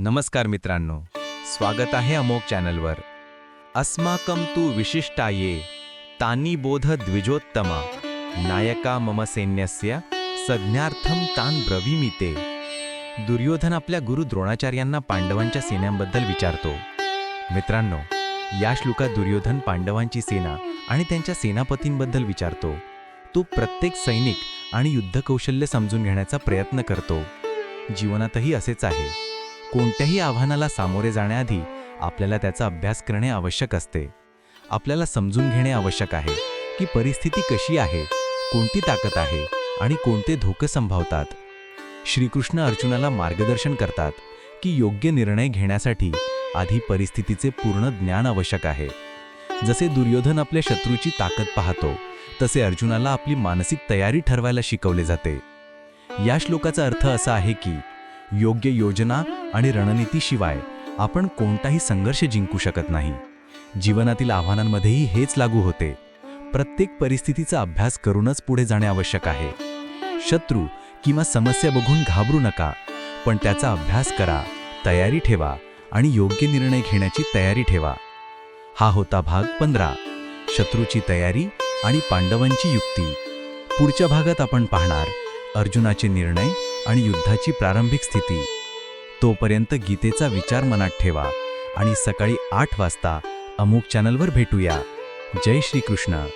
नमस्कार मित्रांनो स्वागत आहे अमोक चॅनलवर. अस्माकं तू विशिष्टाये तानी बोध द्विजोत्तमा नायका मम सैन्यस्य संज्ञार्थम तान ब्रवीमी ते दुर्योधन आपल्या गुरु द्रोणाचार्यांना पांडवांच्या सेन्यांबद्दल विचारतो. मित्रांनो या श्लोकात दुर्योधन पांडवांची सेना आणि त्यांच्या सेनापतींबद्दल विचारतो. तो प्रत्येक सैनिक आणि युद्धकौशल्य समजून घेण्याचा प्रयत्न करतो. जीवनातही असेच आहे. कोणत्याही आव्हानाला सामोरे जाण्याआधी आपल्याला त्याचा अभ्यास करणे आवश्यक असते. आपल्याला समजून घेणे आवश्यक आहे की परिस्थिती कशी आहे कोणती ताकद आहे आणि कोणते धोके संभावतात. श्रीकृष्ण अर्जुनाला मार्गदर्शन करतात की योग्य निर्णय घेण्यासाठी आधी परिस्थितीचे पूर्ण ज्ञान आवश्यक आहे. जसे दुर्योधन आपल्या शत्रूची ताकद पाहतो तसे अर्जुनाला आपली मानसिक तयारी ठरवायला शिकवले जाते. या श्लोकाचा अर्थ असा आहे की योग्य योजना आणि रणनीतीशिवाय आपण कोणताही संघर्ष जिंकू शकत नाही. जीवनातील आव्हानांमध्येही हेच लागू होते. प्रत्येक परिस्थितीचा अभ्यास करूनच पुढे जाणे आवश्यक आहे. शत्रू किंवा समस्या बघून घाबरू नका पण त्याचा अभ्यास करा तयारी ठेवा आणि योग्य निर्णय घेण्याची तयारी ठेवा. हा होता भाग पंधरा. शत्रूची तयारी आणि पांडवांची युक्ती. पुढच्या भागात आपण पाहणार अर्जुनाचे निर्णय आणि युद्धाची प्रारंभिक स्थिती. तोपर्यंत गीतेचा विचार मनात ठेवा आणि सकाळी आठ वाजता अमुक चॅनलवर भेटूया. जय श्रीकृष्ण.